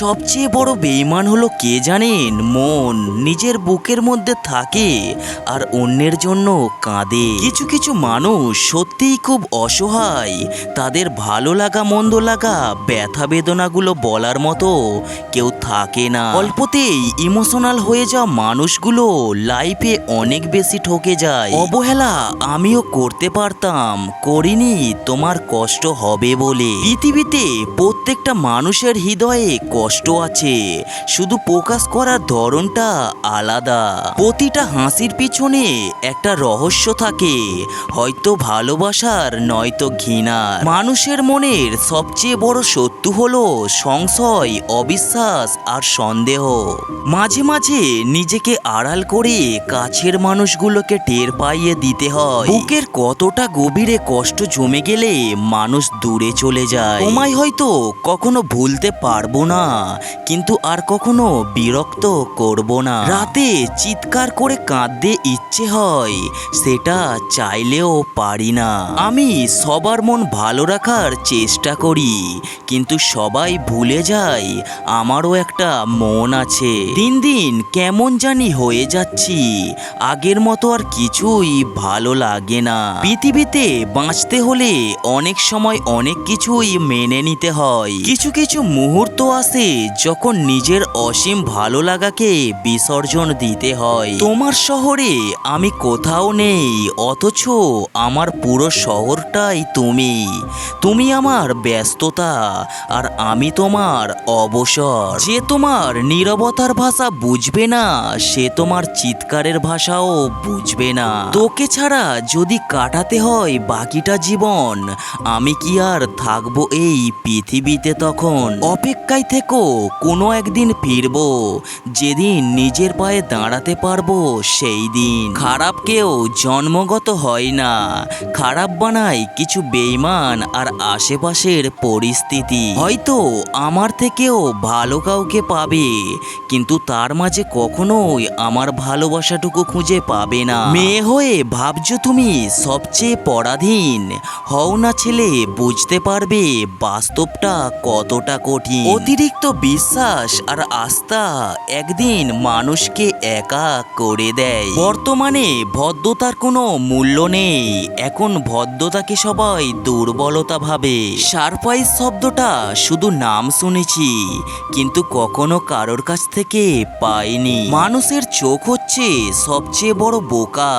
সবচেয়ে বড় বেইমান হলো কে জানেন? মন নিজের বুকের মধ্যে থাকে আর অন্যের জন্য কাঁদে। কিছু কিছু মানুষ সত্যিই খুব অসহায়। তাদের ভালো লাগা, মন্দ লাগা, ব্যথা বেদনাগুলো বলার মতো কেউ থাকে না। অল্পতেই ইমোশনাল হয়ে যাওয়া মানুষগুলো লাইফে অনেক বেশি ঠকে যায়। অবহেলা আমিও করতে পারতাম, করিনি, তোমার কষ্ট হবে বলে। পৃথিবীতে প্রত্যেকটা মানুষের হৃদয়ে কষ্ট আছে। শুধু প্রকাশ করার ধরনটা আলাদা। প্রতিটা হাসির পিছনে একটা রহস্য থাকে। হয়তো ভালোবাসার, নয়তো ঘৃণার। মানুষের মনের সবচেয়ে বড় শত্রু হলো সংশয়, অবিশ্বাস আর সন্দেহ। মাঝে মাঝে নিজেকে আড়াল করে কাছের মানুষগুলোকে টের পাইয়ে দিতে হয়। বুকের কতটা গভীরে কষ্ট জমে গেলে মানুষ দূরে চলে যায়। তোমায় হয়তো কখনো ভুলতে পারব না, কিন্তু আর কখনো বিরক্ত করব না। রাতে চিৎকার করে কাঁদতে ইচ্ছে হয়, সেটা চাইলেও পারি না। আমি সবার মন ভালো রাখার চেষ্টা করি, কিন্তু সবাই ভুলে যায়, আমারও একটা মন আছে। দিন দিন কেমন জানি হয়ে যাচ্ছি, আগের মতো আর কিছুই ভালো লাগে না। পৃথিবীতে বাঁচতে হলে অনেক সময় অনেক কিছুই মেনে নিতে হয়। কিছু কিছু মুহূর্ত আসে যখন নিজের অসীম ভালো লাগাকে বিসর্জন দিতে হয়। তোমার শহরে আমি কোথাও নেই, অথচ আমার পুরো শহরটাই তুমি। তুমি আমার ব্যস্ততা আর আমি তোমার অবসর। যে তোমার নীরবতার ভাষা বুঝবে না, সে তোমার চিৎকারের ভাষাও বুঝবে না। তোকে ছাড়া যদি কাটাতে হয় বাকিটা জীবন, আমি কি আর থাকব এই পৃথিবীতে তখন অপেক্ষায় থেকো, কোনো একদিন ফিরবো। যেদিন নিজের পায়ে দাঁড়াতে পারব, সেই দিন। খারাপ কেউ জন্মগত হয় না। খারাপ বানায় কিছু বেইমান আর আশেপাশের পরিস্থিতি। হয়তো আমার থেকেও ভালো কাউকে পাবে, কিন্তু তার মাঝে কখনোই আমার ভালোবাসাটুকু খুঁজে পাবে না। মেয়ে হয়ে ভাবছ তুমি সবচেয়ে পরাধীন। হও না ছেলে, বুঝতে পারবে বাস্তবটা কতটা কঠিন। অতিরিক্ত বিশ্বাস আর আস্থা একদিন মানুষকে একা করে দেয়। বর্তমানে ভদ্রতার কোনো মূল্য নেই। এখন ভদ্রতাকে সবাই দুর্বলতা ভাবে। সারপ্রাইজ শব্দটা শুধু নাম শুনেছি, কিন্তু কখনো কারোর কাছ থেকে পাইনি। মানুষের চোখ হচ্ছে সবচেয়ে বড় বোকা।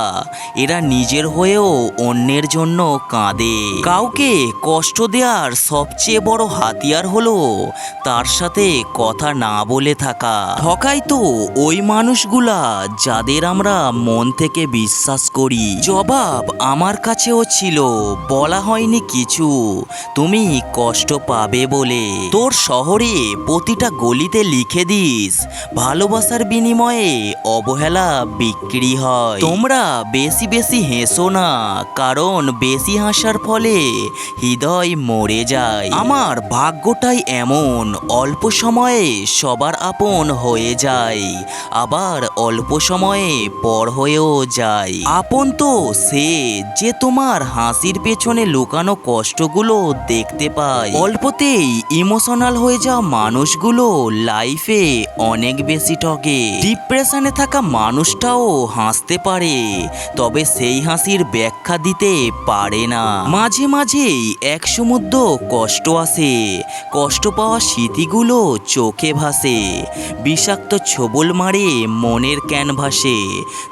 এরা নিজের হয়েও অন্যের জন্য কাঁদে। কাউকে কষ্ট দেওয়ার সবচেয়ে বড় হাতিয়ার হলো তার সাথে কথা না বলে থাকা। ঠকাই তো ওই মানুষগুলা। যাদের আমরা মন থেকে বিশ্বাস করি। জবাব আমার কাছেও ছিল, বলা হয়নি কিছু। তুমি কষ্ট পাবে বলে। তোর শহরে প্রতিটা গলিতে লিখে দিস, ভালোবাসার বিনিময়ে অবহেলা বিক্রি হয়। তোমরা বেশি বেশি হেসো না, কারণ বেশি হাসার ফলে হৃদয় মরে যায়। আমার ভাগ্যটাই এমন, অল্প সময়ে সবার আপন হয়ে যায়। আবার অল্প সময়ে পর হয়েও যায়। আপন তো সে যে তোমার হাসির পেছনে লুকানো কষ্টগুলো দেখতে পায়। অল্পতেই ইমোশনাল হয়ে যাওয়া মানুষগুলো লাইফে অনেক বেশি ঠকে ডিপ্রেশনে থাকা মানুষটাও হাসতে পারে, তবে সেই হাসির ব্যাখ্যা দিতে পারে না। মাঝে মাঝেই এক সমুদ্র কষ্ট আসে, কষ্ট পাওয়া স্মৃতিগুলো চোখে ভাসে। বিষাক্ত ছবল মারে মনের ক্যানভাসে।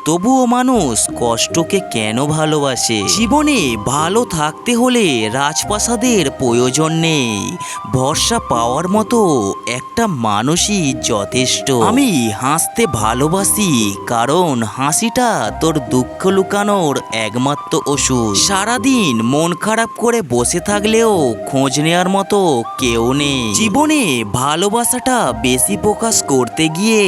তবুও মানুষ কষ্টকে কেন ভালোবাসে? জীবনে ভালো থাকতে হলে রাজপ্রাসাদের প্রয়োজন নেই। ভরসা পাওয়ার মতো একটা মানুষই যথেষ্ট। আমি হাসতে ভালোবাসি, কারণ হাসিটা তোর দুঃখ লুকানোর একমাত্র ওষুধ। সারাদিন মন খারাপ করে বসে থাকলেও খোঁজ নেওয়ার মতো কেউ নেই। জীবনে ভালোবাসাটা বেশি প্রকাশ করতে গিয়ে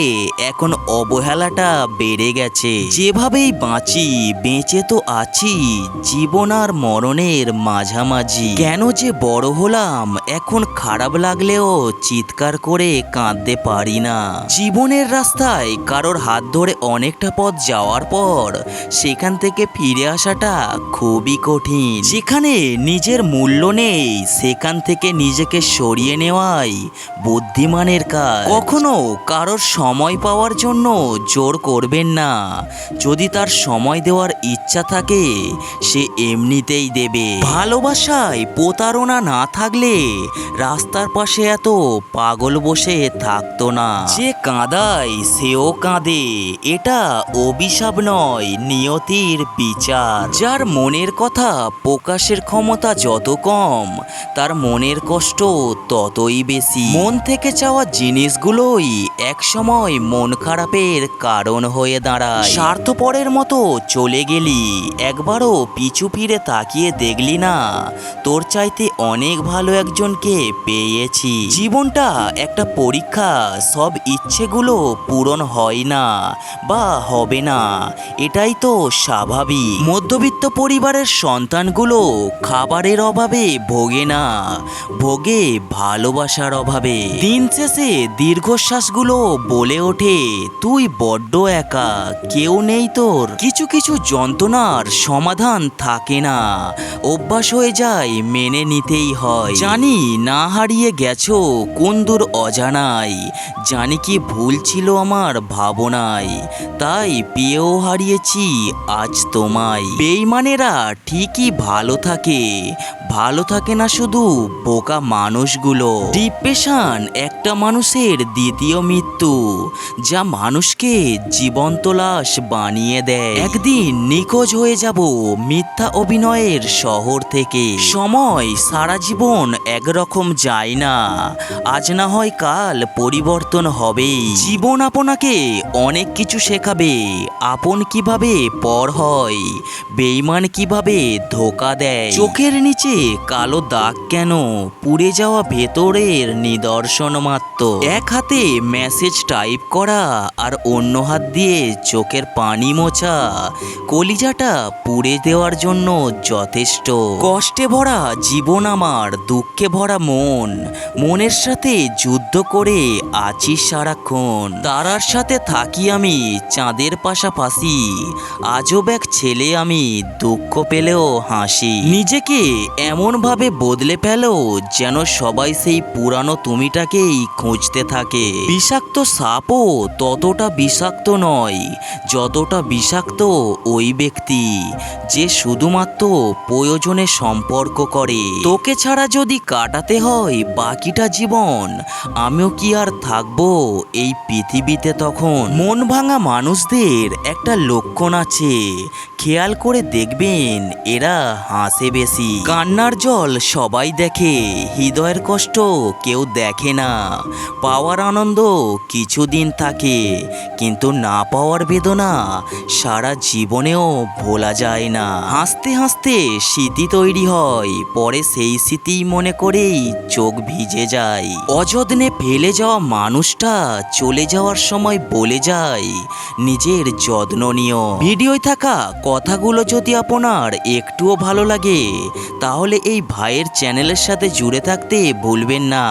এখন অব অবহেলাটা বেড়ে গেছে। যেভাবেই বাঁচি, বেঁচে তো আছি, জীবন আর মরণের মাঝামাঝি। কেন যে বড় হলাম, এখন খারাপ লাগলেও চিৎকার করে কাঁদতে পারি না। জীবনের রাস্তায় কারোর হাত ধরে অনেকটা পথ যাওয়ার পর, সেখান থেকে ফিরে আসাটা খুবই কঠিন। যেখানে নিজের মূল্য নেই, সেখান থেকে নিজেকে সরিয়ে নেওয়াই বুদ্ধিমানের কাজ। কখনো কারোর সময় পাওয়ার জন্য জোর করবেন না। যদি তার সময় দেওয়ার ইচ্ছা থাকে, সে এমনিতেই দেবে। ভালোবাসায় প্রতারণা না থাকলে রাস্তার পাশে এত পাগল বসে থাকতো না। যে কাঁদায় সেও কাঁদে, এটা অভিশাপ নয়, নিয়তির বিচার। যার মনের কথা প্রকাশের ক্ষমতা যত কম, তার মনের কষ্ট ততই বেশি। মন থেকে চাওয়া জিনিসগুলোই একসময় মন খারাপের কারণ হয়ে দাঁড়ায়। স্বার্থপরের মতো চলে গেলি, একবারও পিছু ফিরে তাকিয়ে দেখলি না। তোর চাইতে অনেক ভালো একজনকে পেয়েছি। জীবনটা একটা পরীক্ষা, সব ইচ্ছেগুলো পূরণ হয় না বা হবে না, এটাই তো স্বাভাবিক। মধ্যবিত্ত পরিবারের সন্তানগুলো খাবারের অভাবে ভোগে না, ভোগে ভালোবাসার অভাবে। দিন শেষে দীর্ঘশ্বাসগুলো বলে ওঠে, তুই বড্ড একা। কেউ নেই তোর। কিছু কিছু যন্ত্রণার সমাধান থাকে না। অভ্যাস হয়ে যায়, মেনে নিতেই হয়। জানি না হারিয়ে গেছো, কোন দূর অজানাই। জানি কি ভুল ছিল আমার ভাবনায় তাই পেয়েও হারিয়েছি আজ তোমায়। বেইমানেরা ঠিকই ভালো থাকে। ভালো থাকে না শুধু বোকা মানুষগুলো। ডিপ্রেশন একটা মানুষের দ্বিতীয় মৃত্যু, যা মানুষকে জীবন্ত লাশ বানিয়ে দেয়। একদিন নিখোঁজ হয়ে যাব মিথ্যা অভিনয়ের শহর থেকে। সময় সারা জীবন একরকম যায় না। আজ না হয় কাল পরিবর্তন হবেই জীবন আপনাকে অনেক কিছু শেখাবে। আপন কীভাবে পর হয় বেইমান কীভাবে ধোকা দেয়। চোখের নিচে কালো দাগ কেন পুড়ে যাওয়া ভেতরের নিদর্শন মাত্র। এক হাতে মেসেজ টাইপ করা আর অন্য হাত দিয়ে চোখের পানি মোছা, কলিজাটা পুড়ে দেওয়ার জন্য যথেষ্ট। কষ্টে ভরা জীবন আমার, দুঃখে ভরা মন। মনের সাথে যুদ্ধ করে আছি সারাক্ষণ। তারার সাথে থাকি আমি চাঁদের পাশাপাশি। আজব এক ছেলে আমি, দুঃখ পেলেও হাসি। নিজেকে এমনভাবে বদলে ফেলো যেন সবাই সেই পুরানো তুমিটাকেই খুঁজতে থাকে। বিষাক্ত সাপও ততটা বিষাক্ত নয়, যতটা বিষাক্ত ওই ব্যক্তি যে শুধুমাত্র প্রয়োজনে সম্পর্ক করে। তোকে ছাড়া যদি কাটাতে হয় বাকিটা জীবন, আমিও কি আর থাকব এই পৃথিবীতে তখন? মন ভাঙা মানুষদের একটা লক্ষণ আছে খেয়াল করে দেখবেন, এরা হাসে বেশি। কান্নার জল সবাই দেখে, হৃদয়ের কষ্ট কেউ দেখে না। পাওয়ার আনন্দ কিছুদিন থাকে, কিন্তু না পাওয়ার বেদনা সারা জীবনেও ভোলা যায় না। হাসতে হাসতে স্মৃতি তৈরি হয়, পরে সেই স্মৃতি মনে করেই চোখ ভিজে যায়। অযত্নে ফেলে যাওয়া মানুষটা চলে যাওয়ার সময় বলে যায়, নিজের যত্ন নিও। ভিডিওয় থাকা কথাগুলো যদি আপনার একটুও ভালো লাগে, তাহলে এই ভাইয়ের চ্যানেলের সাথে জুড়ে থাকতে ভুলবেন না।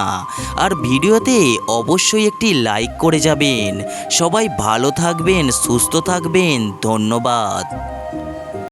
আর ভিডিওতে অবশ্যই একটি লাইক করে যাবেন। সবাই ভালো থাকবেন, সুস্থ থাকবেন, ধন্যবাদ।